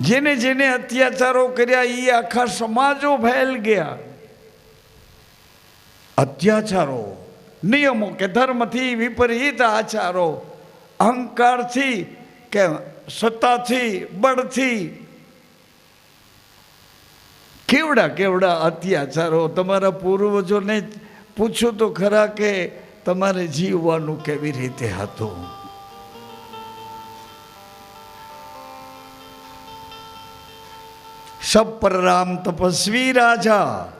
જેને જેને અત્યાચારો કર્યા એ આખા સમાજો ફેલ ગયા. અત્યાચારો, નિયમો કે ધર્મથી વિપરીત આચારો, અહંકારથી કે સત્તાથી, બળથી. કેવડા કેવડા અત્યાચારો તમારા પૂર્વજોને પૂછો તો ખરા કે તમારે જીવવાનું કેવી રીતે હતું? સબ પર રામ તપસ્વી રાજા.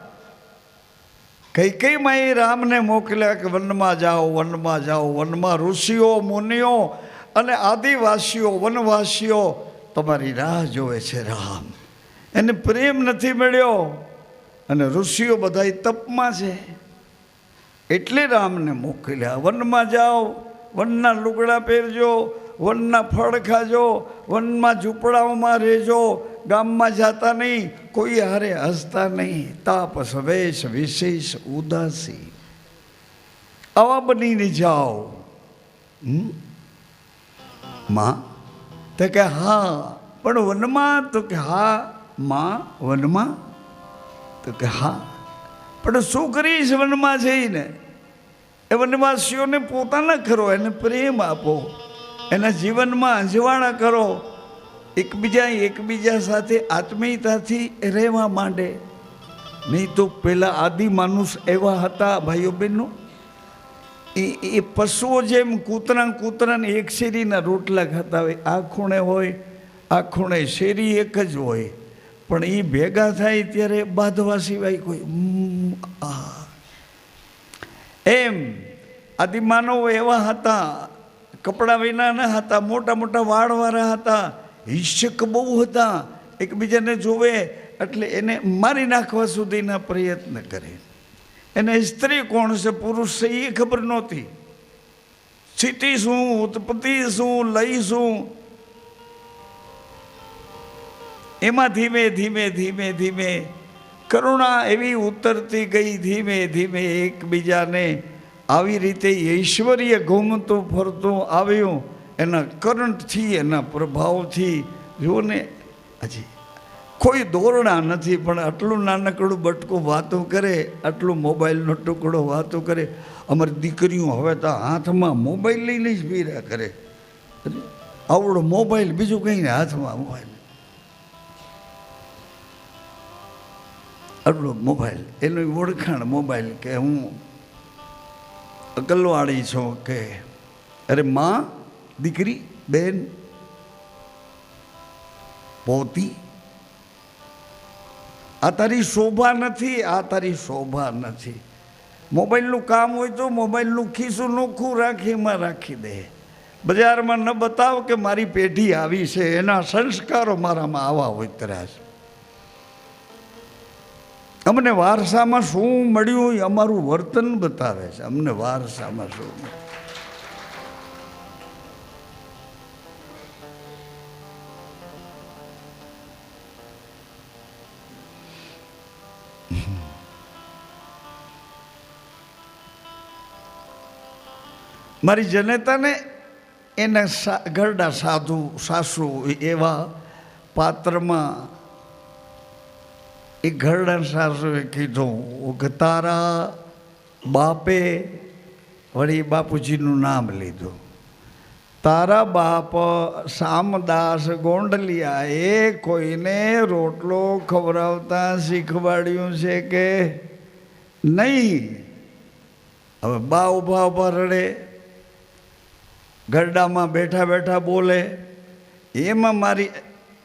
કઈ કઈ માં એ રામને મોકલ્યા કે વનમાં જાઓ વનમાં જાઓ, વનમાં ઋષિઓ, મુનિઓ અને આદિવાસીઓ, વનવાસીઓ, તમારી રાહ જોવે છે રામ. એને પ્રેમ નથી મળ્યો અને ઋષિઓ બધા તપમાં છે. એટલે રામને મોકલ્યા, વનમાં જાઓ, વનના લુગડા પહેરજો, વનના ફળ ખાજો, વનમાં ઝૂંપડાઓમાં રહેજો ગામમાં જતા નહીં, કોઈ હારે હસતા નહીં. તાપ સવેશ વિશેષ, ઉદાસી. આવા બનીને જાઓ? માં? તો કે હા, પણ વનમાં તો કે હા, માં, વનમાં? તો કે હા. પણ શું કરીશ વનમાં જઈને એ વનવાસીઓને પોતાના કરો, એને પ્રેમ આપો. એના જીવનમાં અંજવાણા કરો. એકબીજા એકબીજા સાથે આત્મીયતાથી રહેવા માંડે. નહીં તો પહેલાં આદિ માનુષ એવા હતા, ભાઈઓ બહેનો. એ એ પશુઓ જેમ કૂતરા કૂતરાને એક શેરીના રોટલા ખાતા હોય. આ ખૂણે હોય, આ ખૂણે શેરી એક જ હોય. પણ એ ભેગા થાય ત્યારે બાંધવા સિવાય કોઈ. એમ આદિમાનવો એવા હતા. કપડાં વિનાના હતા મોટા મોટા વાળવાળા હતા. હિંસક બહુ હતા, એકબીજાને જોવે એટલે એને મારી નાખવા સુધીના પ્રયત્ન કરે. એને સ્ત્રી કોણ છે, પુરુષ છે એ ખબર નહોતી. સ્થિતિ શું, ઉત્પત્તિ શું લઈ શું? એમાં ધીમે ધીમે ધીમે ધીમે કરુણા એવી ઉતરતી ગઈ, ધીમે ધીમે એકબીજાને આવી રીતે ઐશ્વર્ય ઘૂમતું ફરતું આવ્યું. એના કરંટથી, એના પ્રભાવથી, જુઓ ને, હજી કોઈ દોરડા નથી, પણ આટલું નાનકડું બટકું વાતો કરે, આટલું મોબાઈલનો ટુકડો વાતો કરે. અમારી દીકરીઓ હવે તો હાથમાં મોબાઈલ લઈને જ પીરા કરે. આવડો મોબાઈલ બીજું કંઈ ને હાથમાં મોબાઈલ. આટલો મોબાઈલ, એનું ઓળખાણ મોબાઈલ કે હું અકલવાળી છું કે, અરે માં દીકરી, બેન, પોતી. આ તારી શોભા નથી, આ તારી શોભા નથી. મોબાઈલનું કામ હોય તો મોબાઈલનું ખીસું નોખું રાખી એમાં રાખી દે. બજારમાં ન બતાવ કે મારી પેઢી આવી છે, એના સંસ્કારો મારામાં આવા હોય છે. અમને વારસામાં શું મળ્યું એ અમારું વર્તન બતાવે છે, અમને વારસામાં શું મળ્યું. મારી જનતાને એના ઘરડા સાધુ, સાસુ એવા પાત્રમાં એ ઘરડા સાસુએ કીધું કે તારા બાપે વળી બાપુજીનું નામ લીધું. તારા બાપ સામદાસ ગોંડલિયાએ કોઈને રોટલો ખવડાવતા શીખવાડ્યું છે કે નહીં? હવે બા ઊભા ઊભા રડે. ગરડામાં બેઠા બેઠા બોલે, એમાં મારી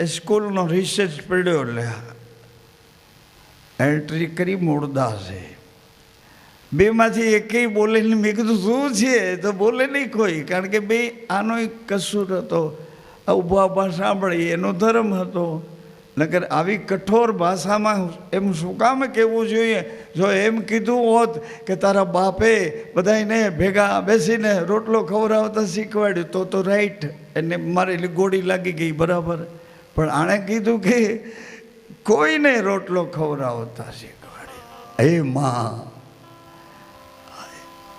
સ્કૂલનો રિસર્ચ પડ્યો એટલે એન્ટ્રી કરી મૂળદાસે બેમાંથી એકેય બોલે નહીં. મેં કીધું, શું છે? તો બોલે નહીં કોઈ. કારણ કે બે, આનો એક કસૂર હતો. ઊભા ઊભા સાંભળી એનો ધર્મ હતો. નકર આવી કઠોર ભાષામાં એમ શું કામ કહેવું જોઈએ? જો એમ કીધું હોત કે તારા બાપે બધાને ભેગા બેસીને રોટલો ખવડાવતા શીખવાડ્યું, તો તો રાઈટ એને મારી ગોળી લાગી ગઈ બરાબર. પણ આણે કીધું કે કોઈને રોટલો ખવડાવતા શીખવાડ્યું. એ માં.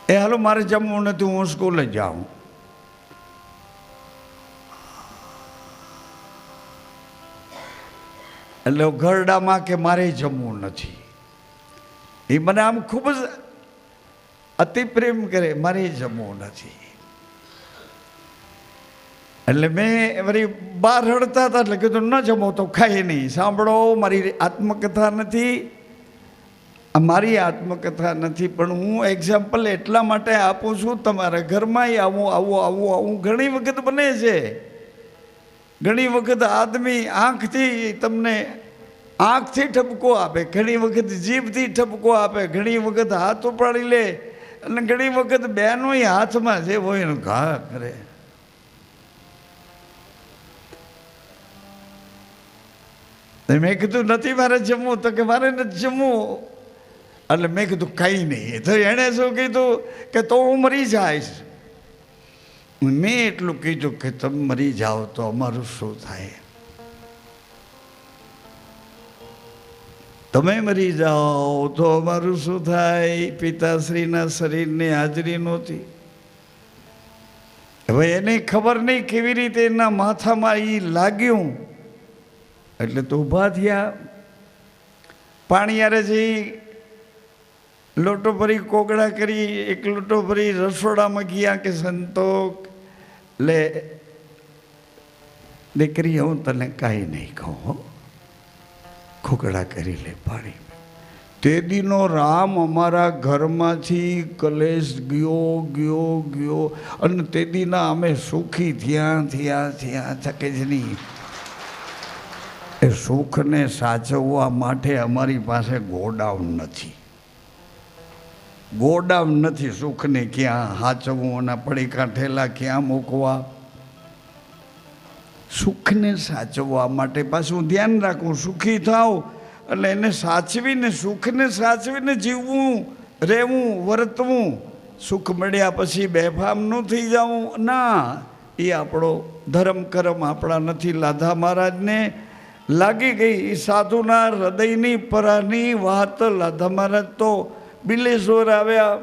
એ હાલો, મારે જમવું નથી, હું સ્કૂલે જાઉં. એટલે ઘરડામાં કે મારે જમવું નથી. એ મને આમ ખૂબ જ અતિ પ્રેમ કરે, મારે જમવું નથી. એટલે મેં વળી બહાર રડતા હતા એટલે કીધું, ન જમો તો ખાય નહીં. સાંભળો, મારી આત્મકથા નથી. મારી આત્મકથા નથી, પણ હું એક્ઝામ્પલ એટલા માટે આપું છું, તમારા ઘરમાં આવું આવું આવું આવું ઘણી વખત બને છે. ઘણી વખત આદમી આંખથી તમને આંખથી ઠપકો આપે, ઘણી વખત જીભથી ઠપકો આપે, ઘણી વખત હાથ ઉપાડી લે અને ઘણી વખત બેનોય હાથમાં જે હોય એનું ઘા કરે. મેં કીધું, નથી, મારે જમવું. તો કે, મારે નથી જમવું. એટલે મેં કીધું, કંઈ નહીં. તો એણે શું કીધું? કે, તો હું મરી જઈશ. મેં એટલું કીધું કે તમે મરી જાઓ તો અમારું શું થાય? તમે મરી જાઓ તો અમારું શું થાય? પિતાશ્રીના શરીરની હાજરી નહોતી. હવે એને ખબર નહીં કેવી રીતે એના માથામાં એ લાગ્યું. એટલે તો ઊભા થયા. પાણી યારે જઈ લોટો ભરી કોગળા કરી, એક લોટો ભરી રસોડામાં ગયા કે સંતોક લે દીકરી હું તને કાંઈ નહીં કહું. ખોકડા કરી લે પાણી તે દીનો રામ અમારા ઘરમાંથી કલેશ ગયો ગયો ગયો. અને તે દીના અમે સુખી થયા થયા થયા થકે જ નહીં. એ સુખને સાચવવા માટે અમારી પાસે ગોડાઉન નથી. ગોડાઉન નથી, સુખને ક્યાં હાચવું અને પડીકા ઠેલા ક્યાં મૂકવા? સુખને સાચવવા માટે પાછું ધ્યાન રાખવું સુખી થાવ એટલે એને સાચવીને, સુખને સાચવીને જીવવું, રહેવું, વર્તવું. સુખ મળ્યા પછી બેફામ ન થઈ જવું ના, એ આપણો ધર્મ કરમ આપણા નથી. લાધા મહારાજને લાગી ગઈ, એ સાધુના હૃદયની પરાની વાત. લાધા મહારાજ તો બિલેશ્વર આવ્યા.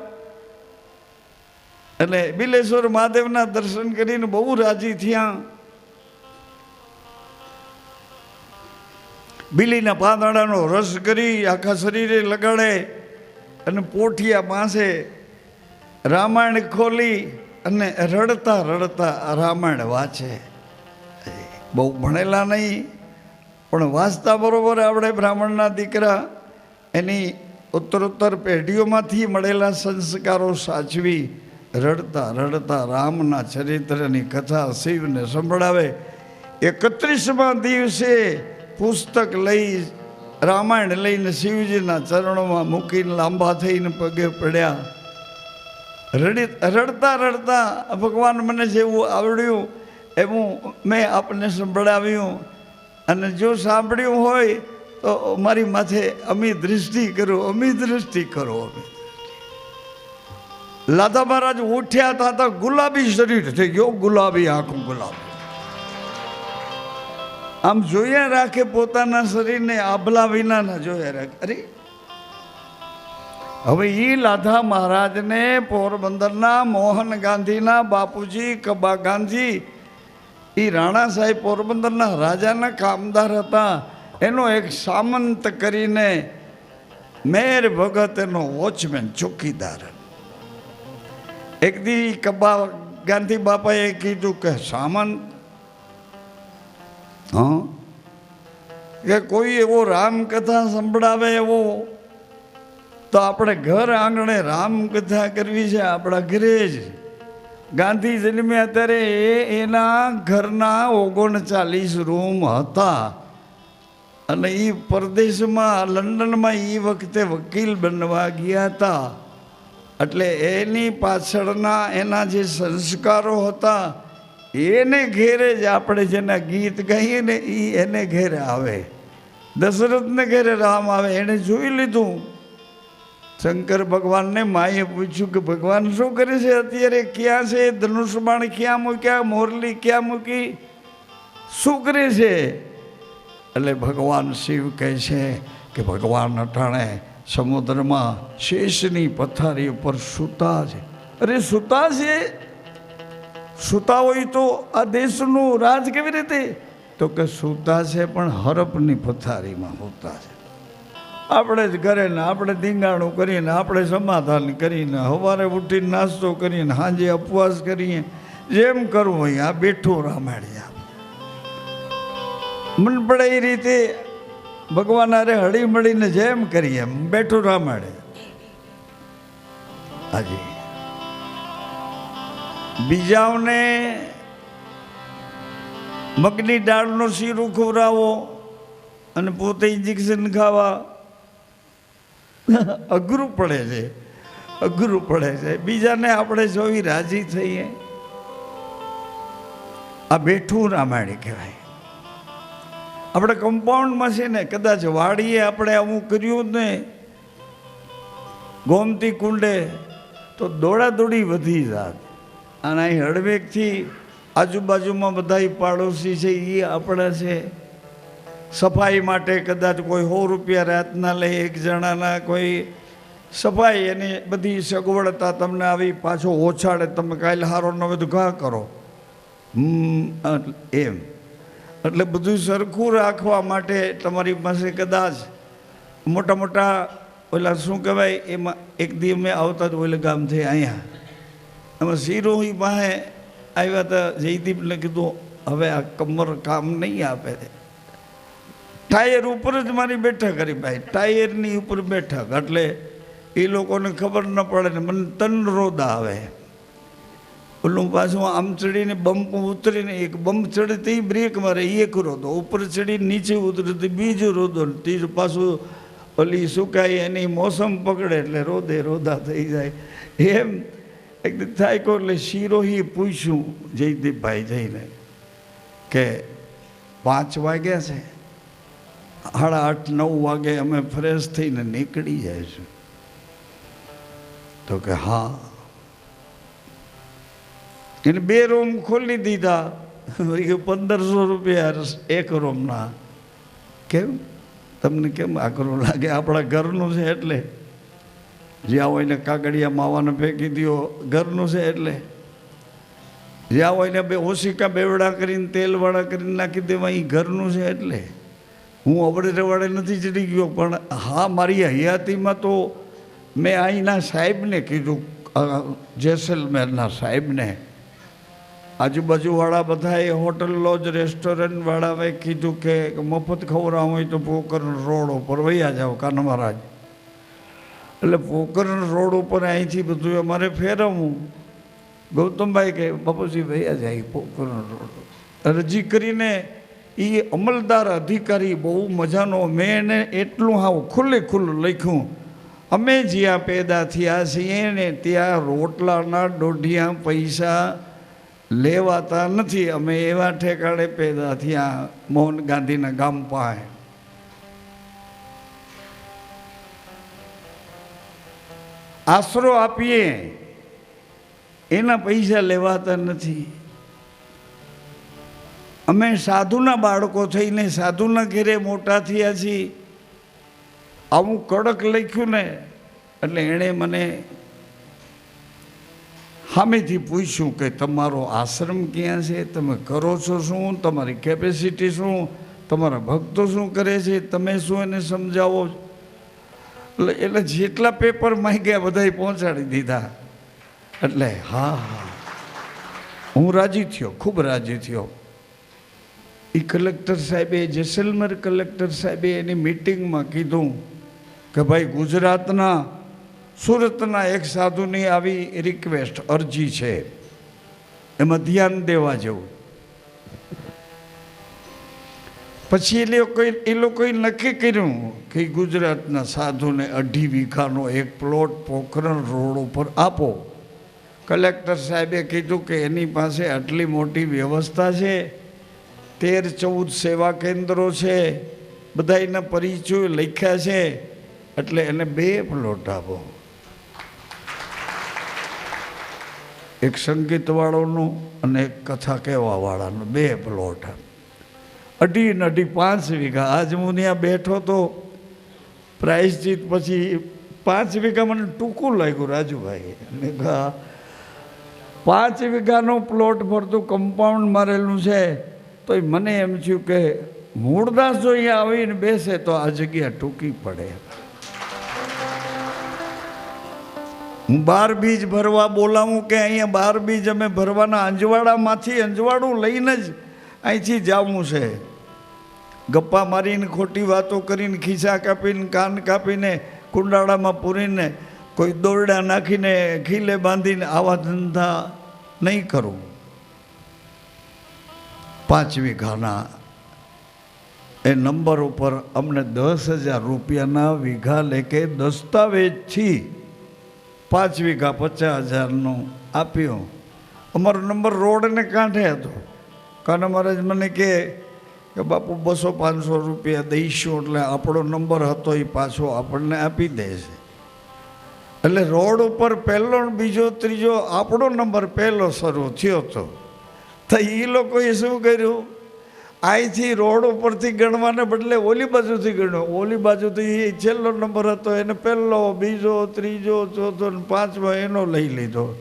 એટલે બિલેશ્વર મહાદેવના દર્શન કરીને બહુ રાજી થયા. બિલીના પાંદડાનો રસ કરી આખા શરીરે લગાડે અને પોઠિયા પાસે રામાયણ ખોલી અને રડતા રડતા રામાયણ વાંચે. બહુ ભણેલા નહીં, પણ વાંચતા બરોબર આપણે બ્રાહ્મણના દીકરા. એની ઉત્તરોત્તર પેઢીઓમાંથી મળેલા સંસ્કારો સાચવી, રડતા રડતા રામના ચરિત્રની કથા શિવને સંભળાવે. એકત્રીસમાં દિવસે પુસ્તક લઈ, રામાયણ લઈને શિવજીના ચરણોમાં મૂકીને લાંબા થઈને પગે પડ્યા. રડી, રડતા રડતા ભગવાન મને જેવું આવડ્યું, એવું મેં આપને સંભળાવ્યું. અને જો સાંભળ્યું હોય તો મારી માથે અમી દૃષ્ટિ કરો, અમી દૃષ્ટિ કરો અમે. લાદા મહારાજ ઉઠ્યા હતા તો ગુલાબી શરીર થઈ ગયો, ગુલાબી આંખું, ગુલાબી. આમ જોયા રાખે પોતાના શરીરને આભલા વિના ના જોયા રાખે. અરે, હવે એ લાધા મહારાજને પોરબંદરના મોહન ગાંધીના બાપુજી, કબા ગાંધી એ રાણા સાહેબ પોરબંદરના રાજાના કામદાર હતા. એનો એક સામંત કરીને મેર ભગત એનો વોચમેન, ચોકીદાર. એક દી કબા ગાંધી બાપાએ કીધું કે, સામંત, હા? કે કોઈ એવો રામકથા સંભળાવે એવો? તો આપણે ઘર આંગણે રામકથા કરવી છે, આપણા ઘરે જ. ગાંધી જન્મ્યા ત્યારે એના ઘરના ઓગણચાલીસ રૂમ હતા. અને એ પરદેશમાં, લંડનમાં એ વખતે વકીલ બનવા ગયા હતા. એટલે એની પાછળના એના જે સંસ્કારો હતા, એને ઘેરે જ આપણે જેના ગીત ગાઈએ ને એ એને ઘેરે આવે. દશરથને ઘેરે રામ આવે, એણે જોઈ લીધું. શંકર ભગવાનને માએ પૂછ્યું કે, ભગવાન શું કરે છે? અત્યારે ક્યાં છે? ધનુષબાણ ક્યાં મૂક્યા? મોરલી ક્યાં મૂકી? શું કરે છે? એટલે ભગવાન શિવ કહે છે કે ભગવાન અટાણે સમુદ્રમાં શેષની પથારી ઉપર સૂતા છે. અરે સૂતા છે? સૂતા હોય તો આ દેશનું રાજ કેવી રીતે? તો કે સૂતા છે પણ હરપની પથારીમાં હોતા છે. આપણે જ ઘરે ને આપણે ધીંગાણું કરીને આપણે સમાધાન કરીને સવારે ઉઠીને નાસ્તો કરીને સાંજે ઉપવાસ કરીએ. જેમ કરવું હોય આ બેઠું રામાયણ મન પડે એ રીતે ભગવાન અરે હળી મળીને જેમ કરીએ એમ બેઠું રામાડે હાજી. બીજાઓને મગની દાળનો શીરું ખવડાવો અને પોતે ઇન્જેક્શન ખાવા. અઘરું પડે છે. અઘરું પડે છે. બીજાને આપણે જોઈ રાજી થઈએ. આ બેઠું રામાયણ કહેવાય. આપણે કમ્પાઉન્ડમાં છે ને, કદાચ વાડીએ આપણે આવું કર્યું જ ને ગોમતી કુંડે તો દોડાદોડી વધી જાત. અને અહીં હળવેકથી આજુબાજુમાં બધા પાડોશી છે એ આપણા છે. સફાઈ માટે કદાચ કોઈ સો રૂપિયા રાતના લે, એક જણાના કોઈ સફાઈ એની બધી સગવડતા તમને આવી પાછો ઓછાડે તમે કાલે હારો ન બધું ઘા કરો એમ. એટલે બધું સરખું રાખવા માટે તમારી પાસે કદાચ મોટા મોટા ઓલા શું કહેવાય, એમાં એક દી અમે આવતા જ ઓલા ગામથી અહીંયા એમાં સિરોહી પાસે આવ્યા હતા, જયદીપને કીધું, હવે આ કમર કામ નહીં આપે. ટાયર ઉપર જ મારી બેઠક કરી ભાઈ, ટાયરની ઉપર બેઠક. એટલે એ લોકોને ખબર ન પડે ને મને તન રોદા આવે. ઓલું પાછું આમ ચડીને બમ્પ ઉતરીને એક બમ્પ ચડે તે બ્રેક મારે એક રોદો ઉપર ચડીને નીચે ઉતરે તો બીજું રોદો ત્રીજું પાછું ઓલી સુકાય એની મોસમ પકડે એટલે રોદે રોદા થઈ જાય. એમ એક થાય કહો એટલે શિરોહી પૂછ્યું જયદીપભાઈ જઈને કે પાંચ વાગ્યા છે. સાડા આઠ નવ વાગે અમે ફ્રેશ થઈને નીકળી જાય છે તો કે હા. એને બે રૂમ ખોલી દીધા. પંદરસો રૂપિયા એક રૂમના. કેમ? તમને કેમ આકરું લાગે? આપણા ઘરનું છે એટલે. જ્યાં હોય ને કાગડિયા માવાને ફેંકી દો ઘરનું છે એટલે. જ્યાં હોય ને બે ઓશિકા બેવડા કરીને, તેલવાળા કરીને નાખી દેવા એ ઘરનું છે એટલે. હું અવડે રવાડે નથી ચડી ગયો, પણ હા, મારી હયાતીમાં તો મેં અહીંના સાહેબને કીધું જેસલમેરના સાહેબને. આજુબાજુવાળા બધાએ હોટલ, લોજ રેસ્ટોરન્ટવાળાએ કીધું કે મફત ખવડાવવું હોય તો પોકરણ રોડ ઉપર વૈયા જાઓ કાન મહારાજ. એટલે પોકરણ રોડ ઉપર અહીંથી બધું અમારે ફેરવવું. ગૌતમભાઈ કે, બાપુજી, વૈયા જાય પોકરણ રોડ. અરજી કરીને એ અમલદાર અધિકારી બહુ મજાનો મેં એને એટલું હાવ ખુલ્લે ખુલ્લું લખ્યું. અમે જ્યાં પેદા થયા છીએ ને ત્યાં રોટલાના દોઢિયા પૈસા લેવાતા નથી. અમે એવા ઠેકાણે પેદા થયા, મોહન ગાંધીના ગામ પાસે. આશરો આપીએ, એના પૈસા લેવાતા નથી. અમે સાધુના બાળકો થઈને સાધુના ઘેરે મોટા થયા છીએ. આવું કડક લખ્યું ને, એટલે એણે મને સામેથી પૂછ્યું કે તમારો આશ્રમ ક્યાં છે? તમે કરો છો શું? તમારી કેપેસિટી શું? તમારા ભક્તો શું કરે છે? તમે શું એને સમજાવો? એટલે એટલે જેટલા પેપર માંગ્યા બધાય પહોંચાડી દીધા. એટલે હા હા. હું રાજી થયો, ખૂબ રાજી થયો. એ કલેક્ટર સાહેબે, જેસલમેર કલેક્ટર સાહેબે એની મિટિંગમાં કીધું કે ભાઈ ગુજરાતના સુરતના એક સાધુની આવી રિક્વેસ્ટ અરજી છે. એમાં ધ્યાન દેવા જેવું. પછી એ લોકોએ એ લોકોએ નક્કી કર્યું કે ગુજરાતના સાધુને અઢી વીઘાનો એક પ્લોટ પોખરણ રોડ ઉપર આપો. કલેક્ટર સાહેબે કીધું કે એની પાસે આટલી મોટી વ્યવસ્થા છે, તેર ચૌદ સેવા કેન્દ્રો છે બધા એના પરિચયો લખ્યા છે, એટલે એને બે પ્લોટ આપો. એક સંગીતવાળોનું અને એક કથા કહેવાવાળાનું બે પ્લોટ અઢી ને અઢી પાંચ વીઘા. આજ હું ત્યાં બેઠો તો પ્રાયશ્ચિત પછી પાંચ વીઘા મને ટૂંકું લાગ્યું રાજુભાઈ મેં પાંચ વીઘાનો પ્લોટ ભરતું કમ્પાઉન્ડ મારેલું છે તો મને એમ થયું કે મૂળદાસ જો અહીંયા આવીને બેસે તો આ જગ્યા ટૂંકી પડે. બાર બીજ ભરવા બોલાવું કે અહીંયા બાર બીજ અમે ભરવાના અંજવાડામાંથી અંજવાડું લઈને જ અહીંથી જવું છે. ગપ્પા મારીને, ખોટી વાતો કરીને ખીસા કાપીને, કાન કાપીને, કુંડાળામાં પૂરીને, કોઈ દોરડા નાખીને, ખીલે બાંધીને આવા ધંધા નહીં કરું. પાંચ વીઘાના એ નંબર ઉપર અમને દસ હજાર રૂપિયાના વીઘા લેકે દસ્તાવેજથી પાંચ વીઘા પચાસ હજારનું આપ્યો. અમારો નંબર રોડને કાંઠે હતો. કાના મહારાજ મને કહે કે બાપુ બસો પાંચસો રૂપિયા દઈશું એટલે આપણો નંબર હતો એ પાછો આપણને આપી દેશે. એટલે રોડ ઉપર પહેલો બીજો ત્રીજો આપણો નંબર પહેલો શરૂ થયો હતો તો એ લોકોએ શું કર્યું? અહીંથી રોડ ઉપરથી ગણવાને બદલે ઓલી બાજુથી ગણ્યો. ઓલી બાજુથી એ છેલ્લો નંબર હતો, એને પહેલો, બીજો, ત્રીજો, ચોથો ને પાંચમો એનો લઈ લીધો.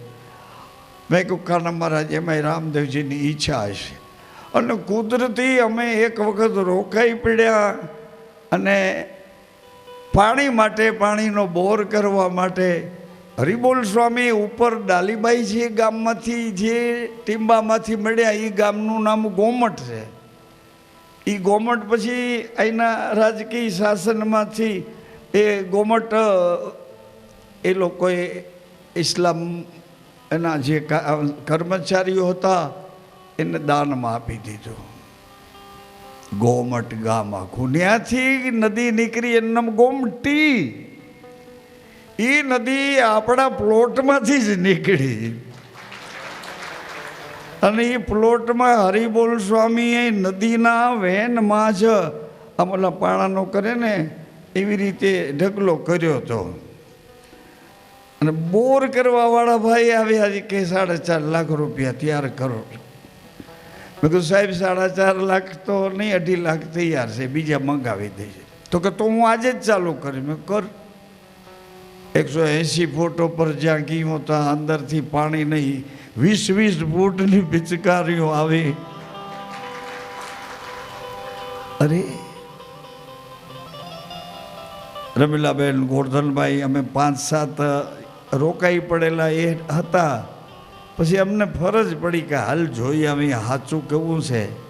મેં કહ્યું કાના મહારાજ એમાં રામદેવજીની ઈચ્છા હશે. અને કુદરતી અમે એક વખત રોકાઈ પડ્યા અને પાણી માટે, પાણીનો બોર કરવા માટે હરિબોલ સ્વામી ઉપર ડાલીબાઈ છે ગામમાંથી, જે ટીંબામાંથી મળ્યા એ ગામનું નામ ગોમટ છે. એ ગોમટ પછી અહીંના રાજકીય શાસનમાંથી એ ગોમટ એ લોકોએ ઇસ્લામ એના જે કર્મચારીઓ હતા, એને દાનમાં આપી દીધું. ગોમટ ગામ આખું નદી નીકળી એનું ગોમટી. એ નદી આપણા પ્લોટમાંથી જ નીકળી. અને એ પ્લોટમાં હરિબોલ સ્વામીએ નદીના વેનમાં જ આ ઓલા પાણાનો કરે ને, એવી રીતે ઢગલો કર્યો હતો. અને બોર કરવાવાળા ભાઈ આવ્યા કે સાડા ચાર લાખ રૂપિયા તૈયાર કરો. મેં કીધું, સાહેબ, સાડા ચાર લાખ તો નહીં, અઢી લાખ તૈયાર છે, બીજા મંગાવી દઈએ તો કે, તો હું આજે જ ચાલુ કરી. મેં કર. એકસો એંસી ફૂટ ઉપર જ્યાં ગયું ત્યાં અંદરથી પાણી નહીં વીસ વીસ ફૂટની પિચકારીઓ આવી. અરે, રમીલાબેન ગોરધનભાઈ, અમે પાંચ સાત રોકાઈ પડેલા એ હતા. પછી અમને ફરજ પડી કે હાલ જોઈએ અમે સાચું કેવું છે.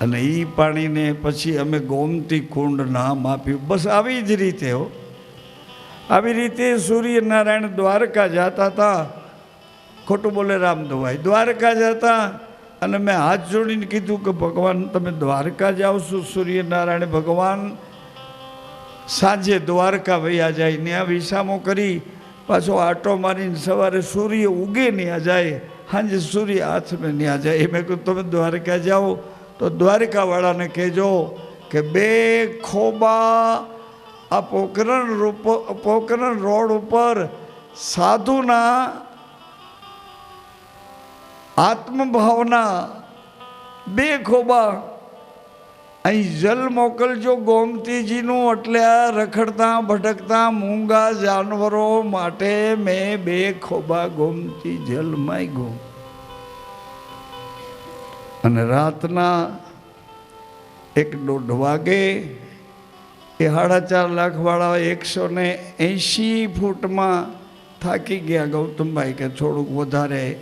અને એ પાણીને પછી અમે ગોમતી કુંડ નામ આપ્યું. બસ આવી જ રીતે હો. આવી રીતે સૂર્યનારાયણ દ્વારકા જતા હતા. ખોટું બોલે રામ રામદુભાઈ દ્વારકા જતા અને મેં હાથ જોડીને કીધું કે, ભગવાન, તમે દ્વારકા જાઓ છો, સૂર્યનારાયણ ભગવાન. સાંજે દ્વારકા વૈયા જાય ત્યાં વિસામો કરી પાછો આટો મારીને સવારે સૂર્ય ઉગે ત્યાં જાય, સાંજે સૂર્ય હાથમાં ત્યાં જાય. મેં કહ્યું તમે દ્વારકા જાઓ. તો દ્વારકાવાળાને કહેજો કે, બે ખોબા આ પોકરણ રૂપ, પોકરણ રોડ ઉપર સાધુના આત્મભાવના બે ખોબા. અહીં જલ મોકલજો ગોમતીજીનું, એટલે આ રખડતા, ભટકતા મૂંગા જાનવરો માટે મેં બે ખોબા ગોમતી જલ માગ્યો. અને રાતના એક દોઢ વાગે એ સાડા ચાર લાખવાળા એકસો ને એંશી ફૂટમાં થાકી ગયા ગૌતમભાઈ કે થોડુંક વધારે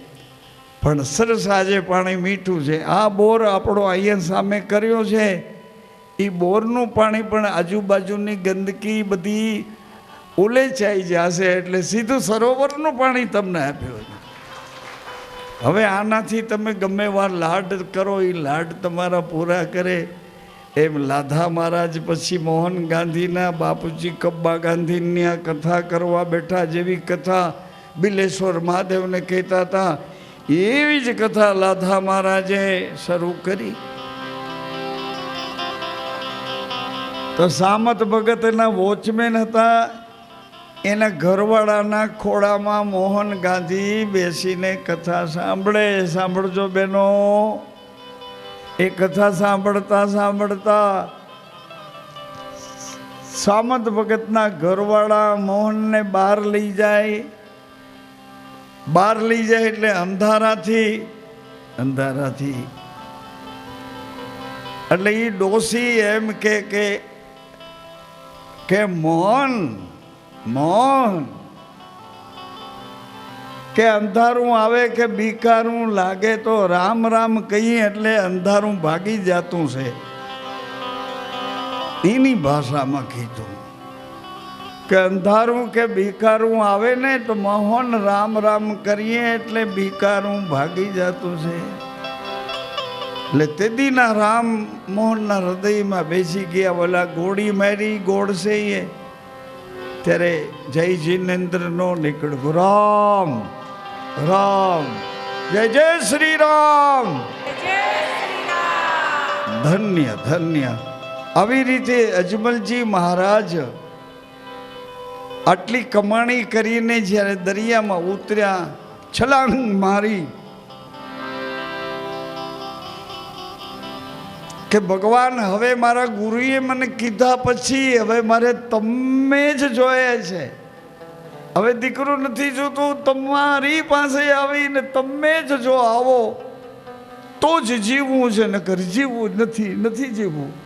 પણ સરસ આજે પાણી મીઠું છે. આ બોર આપણો અહીંયા સામે કર્યો છે. એ બોરનું પાણી પણ આજુબાજુની ગંદકી બધી ઉલેચાઈ જશે એટલે સીધું સરોવરનું પાણી તમને આપ્યું હવે આનાથી તમે ગમે વાર લાડ કરો એ લાડ તમારા પૂરા કરે. એમ લાધા મહારાજ પછી મોહન ગાંધીના, બાપુજી કબ્બા ગાંધીની આ કથા કરવા બેઠા જેવી કથા બિલેશ્વર મહાદેવને કહેતા હતા. એવી જ કથા લાધા મહારાજે શરૂ કરી. તો સામત ભગતના વોચમેન હતા, એના ઘરવાળાના ખોળામાં મોહન ગાંધી બેસીને કથા સાંભળે. સાંભળજો બેનો, એ કથા સાંભળતા સાંભળતા સામંત ભગતના ઘરવાળા મોહનને બહાર લઈ જાય. બહાર લઈ જાય એટલે અંધારાથી અંધારાથી. એટલે એ ડોસી એમ કે કે મોહન મોહન કે અંધારું આવે કે બીકારું લાગે તો રામ રામ કહીએ એટલે અંધારું ભાગી જાતું છે. એની ભાષામાં કીધું. કે અંધારું કે ભીકારું આવે ને તો મોહન રામ રામ કરીએ એટલે ભીકારું ભાગી જતું છે. એટલે તેદીના રામ મોહનના હૃદયમાં બેસી ગયા ઓલા ગોળી મારી ગોળશે એ. ત્યારે જય જીનેન્દ્રનો નીકળ્યો રામ રામ. જય જય શ્રી રામ. ધન્ય ધન્ય. આવી રીતે અજમલજી મહારાજ આટલી કમાણી કરીને જ્યારે દરિયામાં ઉતર્યા, છલાંગ મારી કે ભગવાન, હવે મારા ગુરુએ મને કીધા પછી હવે મારે તમે જ જોઈએ છે. હવે દીકરો નથી જોતું, તમારી પાસે આવીને તમે જ જો આવો. તો જ જીવવું છે, નકર જીવવું નથી નથી જીવવું.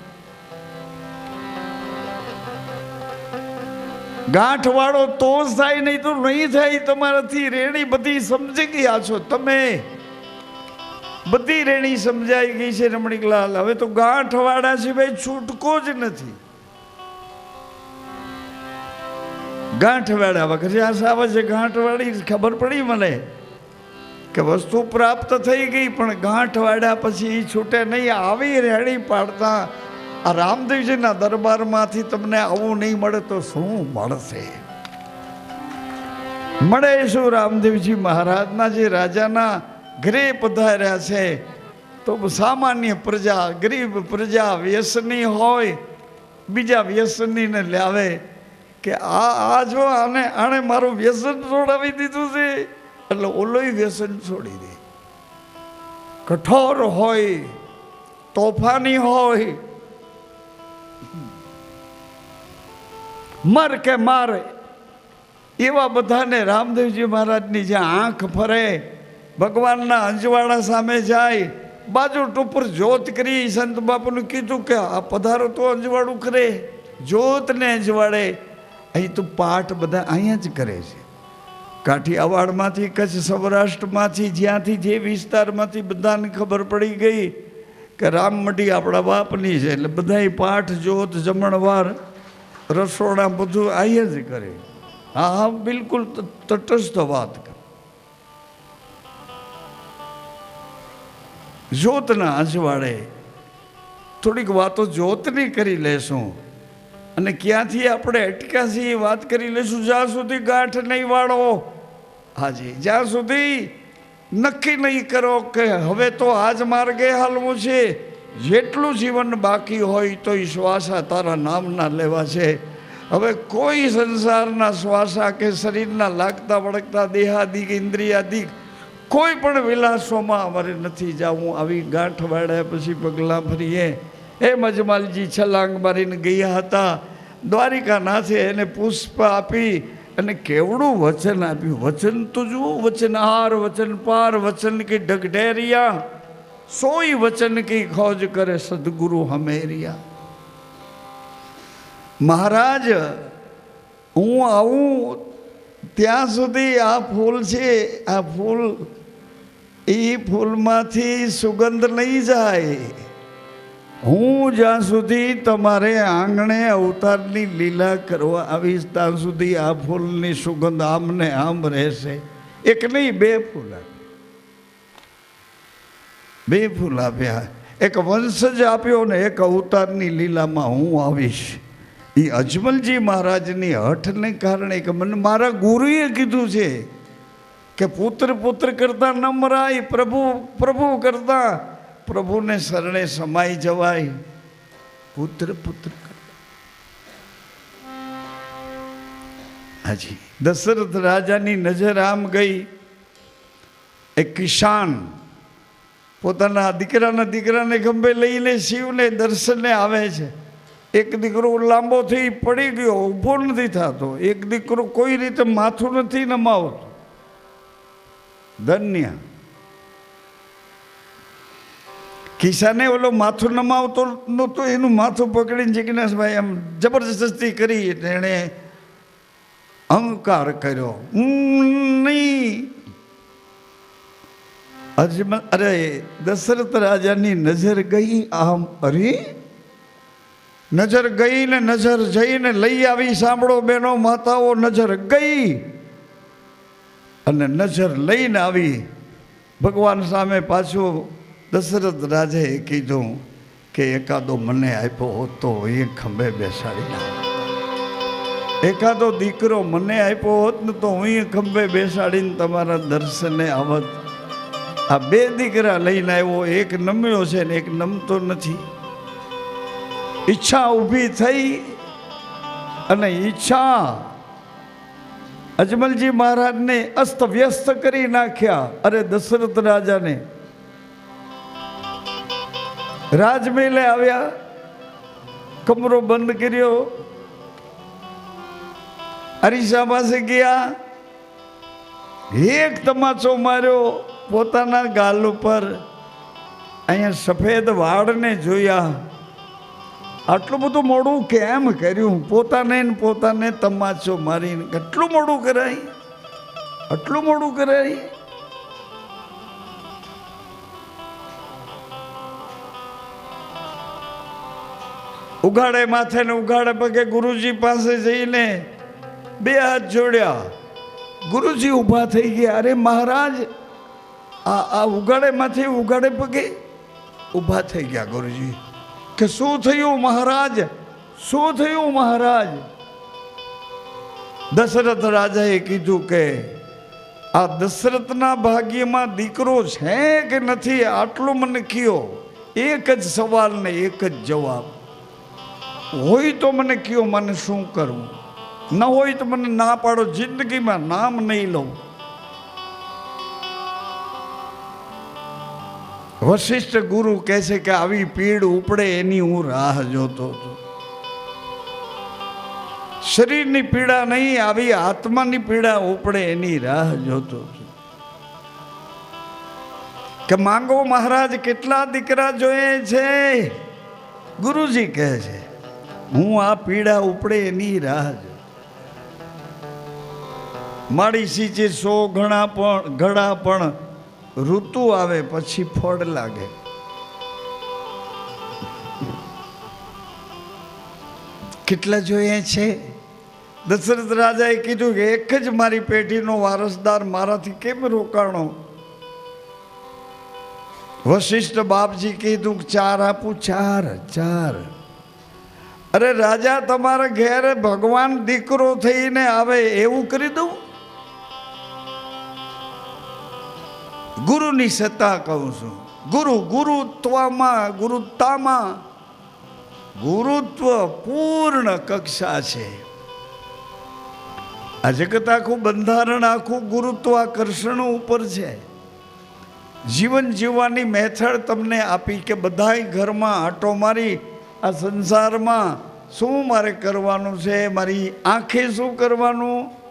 ગાંઠવાળો તો થાય નહીં તો નહીં થાય તમારાથી રેણી બધી સમજી ગયા છો તમે. બધી રેણી સમજાઈ ગઈ છે રમણીકલાલ હવે તો ગાંઠવાળા સિવાય છૂટકો જ નથી. ગાંઠવાળા વખતે આ આવે છે ગાંઠવાળી, ખબર પડી મને? કે વસ્તુ પ્રાપ્ત થઈ ગઈ, પણ ગાંઠવાળા પછી છૂટે નહીં. આવી રેણી પાડતા આ રામદેવજીના દરબારમાંથી તમને આવું નહીં મળે તો શું મળશે? મળે શું રામદેવજી મહારાજના? જે રાજાના ઘરે પધાર્યા છે, તો સામાન્ય પ્રજા, ગરીબ પ્રજા વ્યસની હોય, બીજા વ્યસનીને લાવે કે આ આ જો આને, આણે મારું વ્યસન છોડાવી દીધું છે, એટલે ઓલોય વ્યસન છોડી દે. કઠોર હોય, તોફાની હોય મર કે મારે. એવા બધાને રામદેવજી મહારાજની જ્યાં આંખ ફરે, ભગવાનના અંજવાળા સામે જાય, બાજુ ટુપર જોત કરી સંત બાપુનું કીધું કે આ પધારો તો અંજવાળું કરે જોતને અંજવાળે. અહીં તો પાઠ બધા અહીંયા જ કરે છે. કાઠિયાવાડમાંથી કચ્છ સૌરાષ્ટ્રમાંથી, જ્યાંથી જે વિસ્તારમાંથી બધાને ખબર પડી ગઈ કે રામમઢી આપણા બાપની છે, એટલે બધાય પાઠ જોત જમણવાર રસોડા બધું આઈએ જ કરે. હા હા, બિલકુલ તટસ્થ વાત કરે. જ્યોતના અજવાળે થોડીક વાતો જ્યોતની કરી લેશું અને ક્યાંથી આપણે અટકાશી વાત કરી લઈશું જ્યાં સુધી ગાંઠ નહીં વાળો. હાજી, જ્યાં સુધી નક્કી નહીં કરો કે હવે તો આજ માર્ગે હાલવું છે. જેટલું જીવન બાકી હોય તો એ શ્વાસા તારા નામના લેવા છે. હવે કોઈ સંસારના શ્વાસા કે શરીરના લાગતા વળગતા દેહાદિક ઇન્દ્રિયાદિક કોઈ પણ વિલાસોમાં અમારે નથી જવું. આવી ગાંઠ વાળ્યા પછી પગલાં ફરીએ એ મજમાલજી, છલાંગ મારીને ગયા હતા. દ્વારિકાનાથે એને પુષ્પ આપી અને કેવડું વચન આપ્યું. વચન તો જુઓ વચનહાર વચન પાર, વચન કે ઢગઢેરિયા. સોઈ વચન કી ખોજ કરે સદગુરુ હમેરિયા. મહારાજ, હું આવું ત્યાં સુધી આ ફૂલ છે, આ ફૂલ એ ફૂલમાંથી સુગંધ નહીં જાય. હું જ્યાં સુધી તમારે આંગણે અવતારની લીલા કરવા આવીશ, ત્યાં સુધી આ ફૂલની સુગંધ આમને આમ રહેશે. એક નહીં, બે ફૂલ. બે ફૂલ આપ્યા એક વંશજ આપ્યો ને એક અવતારની લીલામાં હું આવીશ. એ અજમલજી મહારાજની હઠને કારણે કે મને મારા ગુરુએ કીધું છે કે પુત્ર પુત્ર કરતા નમરાય, પ્રભુ પ્રભુ કરતા પ્રભુને શરણે સમાઈ જવાય. પુત્ર પુત્ર હાજી, દશરથ રાજાની નજર આમ ગઈ. એ કિસાન પોતાના દીકરાના દીકરાને ખંભે લઈને શિવને દર્શને આવે છે. એક દીકરો લાંબો થઈ પડી ગયો, ઊભો નથી થતો. એક દીકરો કોઈ રીતે માથું નથી નમાવતો. ધન્ય. કિસાને ઓલો માથું નમાવતો નહોતો, એનું માથું પકડીને જિજ્ઞાસભાઈ આમ જબરજસ્તી કરી એણે અહંકાર કર્યો. નહીં. અજમલ, અરે, દશરથ રાજાની નજર ગઈ આમ, અરે, નજર ગઈ ને નજર જઈને લઈ આવી, સાંભળો બેનો, માતાઓ, નજર ગઈ. અને નજર લઈને આવી. ભગવાન સામે પાછું દશરથ રાજાએ કીધું કે એકાદો મને આપ્યો હોત તો એ ખંભે બેસાડી ના એકાદો દીકરો મને આપ્યો હોત ને તો હું ખંભે બેસાડીને તમારા દર્શને આવત. આ બે દીકરા લઈને આવ્યો, એક નમ્યો છે ને એક નમતો નથી. ઈચ્છા ઊભી થઈ અને ઈચ્છા અજમલજી મહારાજને અસ્ત વ્યસ્ત કરી નાખ્યા. અરે દશરથ રાજાને રાજમહેલે આવ્યા, કમરો બંધ કર્યો. અરીસા પાસે ગયા. એક તમાચો માર્યો. પોતાના ગાલ ઉપર અહીંયા સફેદ વાળને જોયા. આટલું બધું મોડું કેમ કર્યું? પોતાને પોતાને તમાચો મારીને કેટલું મોડું કરાય? આટલું મોડું કરાય? ઉઘાડે માથે ને ઉઘાડે પગે ગુરુજી પાસે જઈને બે હાથ જોડ્યા. ગુરુજી ઊભા થઈ ગયા. અરે મહારાજ આ આ ઉગાડેમાંથી ઉગાડે પગે ઊભા થઈ ગયા ગુરુજી. કે શું થયું મહારાજ? શું થયું મહારાજ? દશરથ રાજાએ કીધું કે આ દશરથના ભાગ્યમાં દીકરો છે કે નથી આટલું મને કયો. એક જ સવાલ ને એક જ જવાબ. હોય તો મને કયો, મને શું કરવું? ન હોય તો મને ના પાડો, જિંદગીમાં નામ નહીં લઉં. વશિષ્ઠ ગુરુ કહે છે કે આવી પીડ ઉપડે એની હું રાહ જોતો હતો. શરીરની પીડા નહીં, આવી આત્માની પીડા ઉપડે એની રાહ જોતો હતો. કે માંગો મહારાજ, કેટલા દીકરા જોઈએ છે? ગુરુજી કહે છે, હું આ પીડા ઉપડે એની રાહ જો માડી સીચે સો ઘણા પણ ઘડા પણ ઋતુ આવે પછી ફળ લાગે. કેટલા જોઈએ છે? દશરથ રાજાએ કીધું કે એક જ મારી પેઢીનો વારસદાર મારાથી કેમ રોકાણો? વશિષ્ઠ બાપજી કીધું ચાર આપું, ચાર ચાર. અરે રાજા તમારા ઘેર ભગવાન દીકરો થઈને આવે એવું કરી દઉં? ગુરુની સત્તા કહું છું. ગુરુ ગુરુત્વમાં ગુરુત્વમાં ગુરુત્વ પૂર્ણ કક્ષા છે. આ જગત આખું બંધારણ, આખું ગુરુત્વાકર્ષણ ઉપર છે. જીવન જીવવાની મેથડ તમને આપી કે બધાય ઘરમાં આટો મારી આ સંસારમાં શું મારે કરવાનું છે, મારી આંખે શું કરવાનું?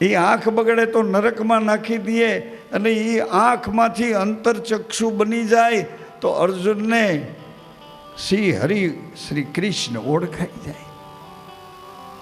એ આંખ બગડે તો નરકમાં નાખી દઈએ અને એ આંખમાંથી અંતરચક્ષુ બની જાય તો અર્જુનને શ્રી હરિ શ્રી કૃષ્ણ ઓળખાઈ જાય.